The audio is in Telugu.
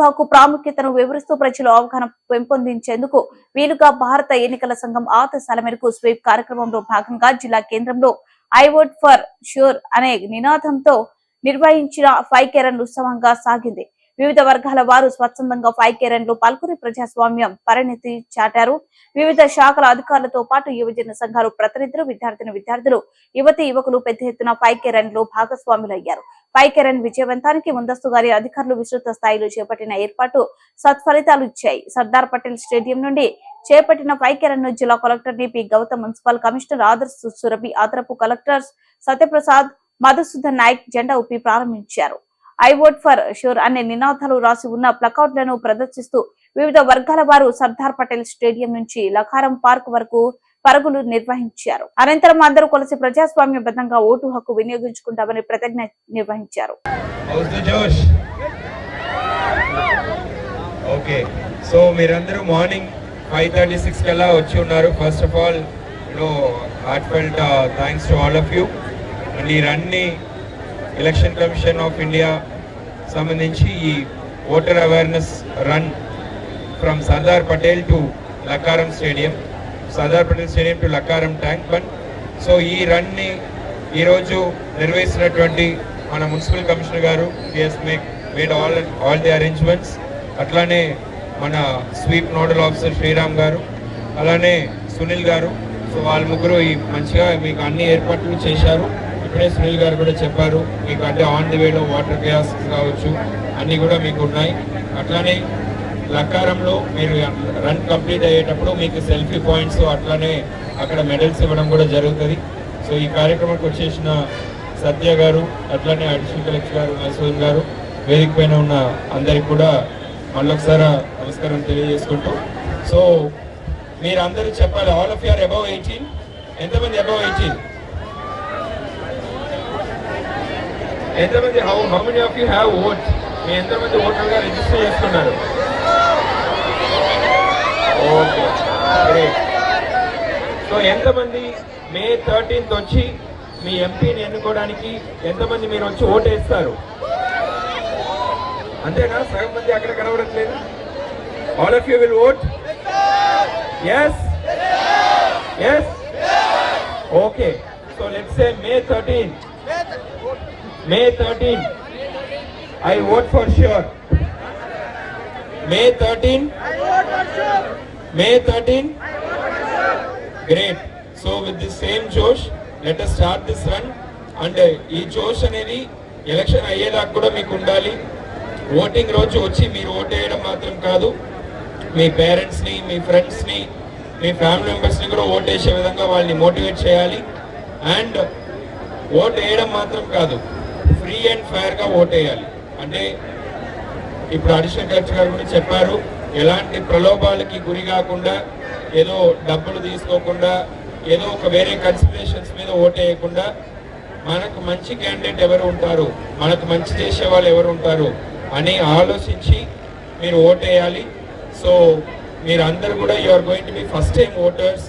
హక్కు ప్రాముఖ్యతను వివరిస్తూ ప్రజలు అవగాహన పెంపొందించేందుకు వీలుగా భారత ఎన్నికల సంఘం ఆదేశాల మేరకు స్వీప్ కార్యక్రమంలో భాగంగా జిల్లా కేంద్రంలో ఐ ఓట్ ఫర్ ష్యూర్ అనే నినాదంతో నిర్వహించిన ఫైవ్ కెరన్ ఉత్సవంగా సాగింది. వివిధ వర్గాల వారు స్వచ్ఛందంగా ఫైవ్ కేరన్లు లో పాల్గొని ప్రజాస్వామ్యం పరిణితి చాటారు. వివిధ శాఖల అధికారులతో పాటు యువజన సంఘాలు ప్రతినిధులు విద్యార్థిని విద్యార్థులు యువతి యువకులు పెద్ద ఎత్తున ఫైవ్ కేరన్లు భాగస్వాములయ్యారు. పైకెరన్ విజయవంతానికి ముందస్తుగారి అధికారులు విస్తృత స్థాయిలో చేపట్టిన ఏర్పాటు సత్ఫలితాలు ఇచ్చాయి. సర్దార్ పటేల్ స్టేడియం నుండి చేపట్టిన పైకెరన్ను జిల్లా collector DP Gautam municipal commissioner Adarsh Surabhi ఆదరపు collectors Satyaprasad Madhusudan Naik జెండా ఊపి ప్రారంభించారు. ఐ ఓట్ ఫర్ షూర్ అనే నినాదాలు రాసి ఉన్న ప్లకౌట్లను ప్రదర్శిస్తూ వివిధ వర్గాల వారు సర్దార్ పటేల్ స్టేడియం నుంచి లఖారం పార్క్ వరకు పరుగులు నిర్వహించారు. అనంతరం అందరూ కలిసి ప్రజాస్వామ్యబద్ధంగా ఓటు హక్కు వినియోగించుకుంటామని ప్రతిజ్ఞ నిర్వహించారు. ఓకే. సో మీరందరూ మార్నింగ్ ఫైవ్ థర్టీ సిక్స్ కల్లా వచ్చి ఉన్నారు. First of all you know heartfelt thanks to all of you and ఈ రన్ని ఎలక్షన్ కమిషన్ ఆఫ్ ఇండియా సంబంధించి ఈ voter awareness run from Sardar Patel to Lakaram stadium Sardar Patel stadium to Lakkaram tank bund so ఈ రన్ని ఈరోజు నిర్వహిస్తున్నటువంటి మన మున్సిపల్ కమిషనర్ గారు he has make made all all the arrangements అట్లానే మన స్వీప్ నోడల్ ఆఫీసర్ శ్రీరామ్ గారు అలానే సునీల్ గారు. సో వాళ్ళ ముగ్గురు ఈ మంచిగా మీకు అన్ని ఏర్పాట్లు చేశారు. ఇప్పుడే సునీల్ గారు కూడా చెప్పారు మీకు అంటే ఆన్ ది వేలో వాటర్ గ్యాస్ కావచ్చు అన్నీ కూడా మీకు ఉన్నాయి. అట్లానే లక్కారంలో మీరు రన్ కంప్లీట్ అయ్యేటప్పుడు మీకు సెల్ఫీ పాయింట్స్ అట్లానే అక్కడ మెడల్స్ ఇవ్వడం కూడా జరుగుతుంది. సో ఈ కార్యక్రమానికి వచ్చేసిన సత్య గారు అట్లానే అడిషనల్ కలెక్టర్ గారు మసూద్ గారు వేదిక పైన ఉన్న అందరికి కూడా మళ్ళొకసారి నమస్కారం తెలియజేసుకుంటూ. సో మీరు అందరూ చెప్పాలి all of you are above eighteen ఎంతమంది అబౌవ్ ఎయిటీన్ ఎంతమంది how how many of you have vote మీ ఎంతమంది ఓటర్గా రిజిస్టర్ చేసుకున్నారు ఓకే. గ్రేట్ సో ఎంతమంది మే థర్టీన్త్ వచ్చి మీ ఎంపీని ఎన్నుకోవడానికి ఎంతమంది మీరు వచ్చి ఓటేస్తారు? అంతేనా? సగం మంది అక్కడ కనబడట్లేదు? All of you will vote yes yes okay so let's say May thirteen May thirteen I vote for sure May thirteen May thirteen Great. So with the same josh let us start this run. And uh, ఈ జోష్ అనేది ఎలక్షన్ అయ్యేదాకా కూడా మీకు ఉండాలి. ఓటింగ్ రోజు వచ్చి మీరు ఓటేయడం మాత్రం కాదు. మీ పేరెంట్స్ని మీ ఫ్రెండ్స్ని మీ ఫ్యామిలీ మెంబర్స్ని కూడా ఓటేసే విధంగా వాళ్ళని మోటివేట్ చేయాలి. అండ్ ఓట్ వేయడం మాత్రం కాదు ఫ్రీ అండ్ ఫైర్గా ఓటేయాలి. అంటే ఇప్పుడు అడిషనల్ కలెక్టర్ గారు కూడా చెప్పారు ఎలాంటి ప్రలోభాలకి గురి కాకుండా ఏదో డబ్బులు తీసుకోకుండా ఏదో ఒక వేరే కన్సిడరేషన్స్ మీద ఓటేయకుండా మనకు మంచి క్యాండిడేట్ ఎవరు ఉంటారు? మనకు మంచి చేసే వాళ్ళు ఎవరు ఉంటారు? అని ఆలోచించి మీరు ఓటేయాలి. సో మీరు అందరు కూడా you are going to be first time voters